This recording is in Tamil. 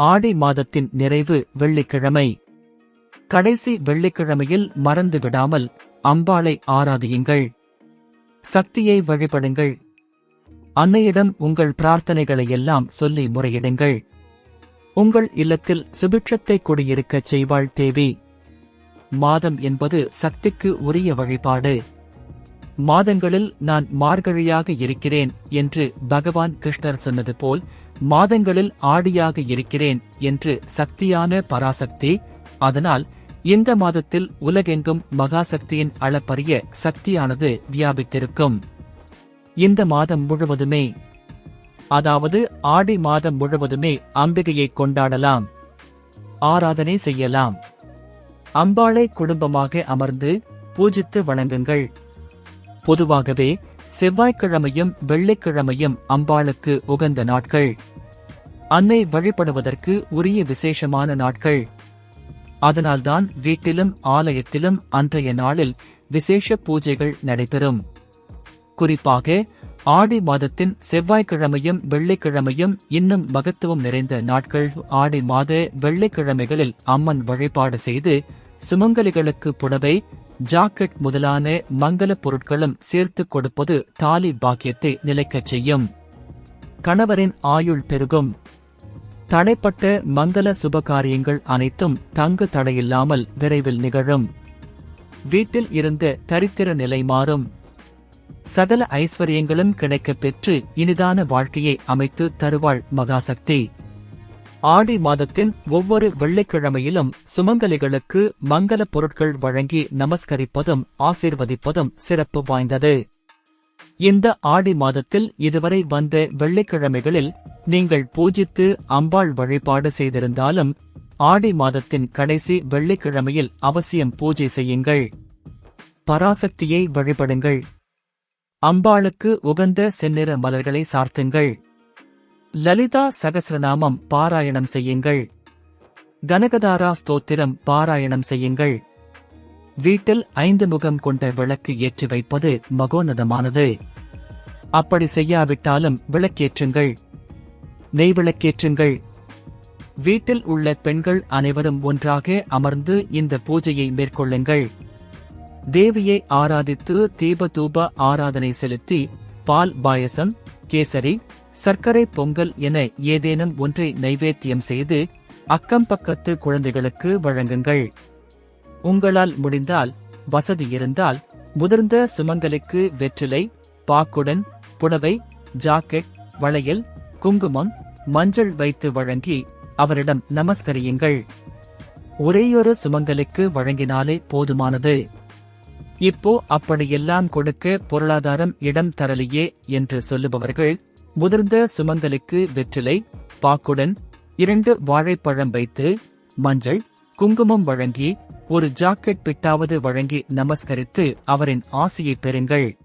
ஆடி மாதத்தின் நிறைவு வெள்ளிக்கிழமை. கடைசி வெள்ளிக்கிழமையில் மறந்து விடாமல் அம்பாளை ஆராதியுங்கள். சக்தியை வழிபடுங்கள். அன்னையிடம் உங்கள் பிரார்த்தனைகளை எல்லாம் சொல்லி முறையிடுங்கள். உங்கள் இல்லத்தில் சுபிட்சத்தை குடியிருக்கச் செய்வாள் தேவி. மாதம் என்பது சக்திக்கு உரிய வழிபாடு. மாதங்களில் நான் மார்கழியாக இருக்கிறேன் என்று பகவான் கிருஷ்ணர் சொன்னது போல் மாதங்களில் ஆடியாக இருக்கிறேன் என்று சக்தியான பராசக்தி அதனால் இந்த மாதத்தில் உலகெங்கும் மகாசக்தியின் அளப்பரிய சக்தியானது வியாபித்திருக்கும். இந்த மாதம் முழுவதுமே அதாவது ஆடி மாதம் முழுவதுமே அம்பிகையை கொண்டாடலாம் ஆராதனை செய்யலாம். அம்பாளை குடும்பமாக அமர்ந்து பூஜித்து வணங்குங்கள். பொதுவாகவே செவ்வாய்க்கிழமையும் வெள்ளிக்கிழமையும் அம்பாளுக்கு உகந்த நாட்கள். அன்னை வழிபடுவதற்கு உரிய விசேஷமான நாட்கள். அதனால்தான் வீட்டிலும் ஆலயத்திலும் அன்றைய நாளில் விசேஷ பூஜைகள் நடைபெறும். குறிப்பாக ஆடி மாதத்தின் செவ்வாய்க்கிழமையும் வெள்ளிக்கிழமையும் இன்னும் மகத்துவம் நிறைந்த நாட்கள். ஆடி மாத வெள்ளிக்கிழமைகளில் அம்மன் வழிபாடு செய்து சுமங்கலிகளுக்கு புடவை ஜாக்கெட் முதலான மங்கள பொருட்களும் சேர்த்துக் கொடுப்பது தாலி பாக்கியத்தை நிலைக்கச் செய்யும். கணவரின் ஆயுள் பெருகும். தடைப்பட்ட மங்கள சுபகாரியங்கள் அனைத்தும் தங்கு தடையில்லாமல் விரைவில் நிகழும். வீட்டில் இருந்த தரித்திர நிலை மாறும். சகல ஐஸ்வர்யங்களும் கிடைக்கப் பெற்று இனிதான வாழ்க்கையை அமைத்து தருவாள் மகாசக்தி. ஆடி மாதத்தின் ஒவ்வொரு வெள்ளிக்கிழமையிலும் சுமங்கலிகளுக்கு மங்கள பொருட்கள் வழங்கி நமஸ்கரிப்பதும் ஆசீர்வதிப்பதும் சிறப்பு வாய்ந்தது. இந்த ஆடி மாதத்தில் இதுவரை வந்த வெள்ளிக்கிழமைகளில் நீங்கள் பூஜித்து அம்பாள் வழிபாடு செய்திருந்தாலும் ஆடி மாதத்தின் கடைசி வெள்ளிக்கிழமையில் அவசியம் பூஜை செய்யுங்கள். பராசக்தியை வழிபடுங்கள். அம்பாளுக்கு உகந்த செந்நிற மலர்களை சார்த்துங்கள். லலிதா சகசிரநாமம் பாராயணம் செய்யுங்கள். கனகதாரா ஸ்தோத்திரம் பாராயணம் செய்யுங்கள். வீட்டில் ஐந்து முகம் கொண்ட விளக்கு ஏற்றி வைப்பது மகோன்னதமானது. அப்படி செய்யாவிட்டாலும் விளக்கேற்றுங்கள். நெய் விளக்கேற்றுங்கள். வீட்டில் உள்ள பெண்கள் அனைவரும் ஒன்றாக அமர்ந்து இந்த பூஜையை மேற்கொள்ளுங்கள். தேவியை ஆராதித்து தீப தூப ஆராதனை செலுத்தி பால் பாயசம் கேசரி சர்க்கரை பொங்கல் என ஏதேனும் ஒன்றை நைவேத்தியம் செய்து அக்கம் பக்கத்து குழந்தைகளுக்கு வழங்குங்கள். உங்களால் முடிந்தால் வசதி இருந்தால் முதிர்ந்த சுமங்கலுக்கு வெற்றிலை பாக்குடன் புடவை ஜாக்கெட் வளையல் குங்குமம் மஞ்சள் வைத்து வழங்கி அவரிடம் நமஸ்கரியுங்கள். ஒரேயொரு சுமங்கலுக்கு வழங்கினாலே போதுமானது. இப்போ அப்படியெல்லாம் கொடுக்க பொருளாதாரம் இடம் தரலையே என்று சொல்லுபவர்கள் முதிர்ந்த சுமங்கலுக்கு வெற்றிலை பாக்குடன் இரண்டு வாழைப்பழம் வைத்து மஞ்சள் குங்குமம் வழங்கி ஒரு ஜாக்கெட் பிட்டாவது வழங்கி நமஸ்கரித்து அவரின் ஆசையை பெறுங்கள்.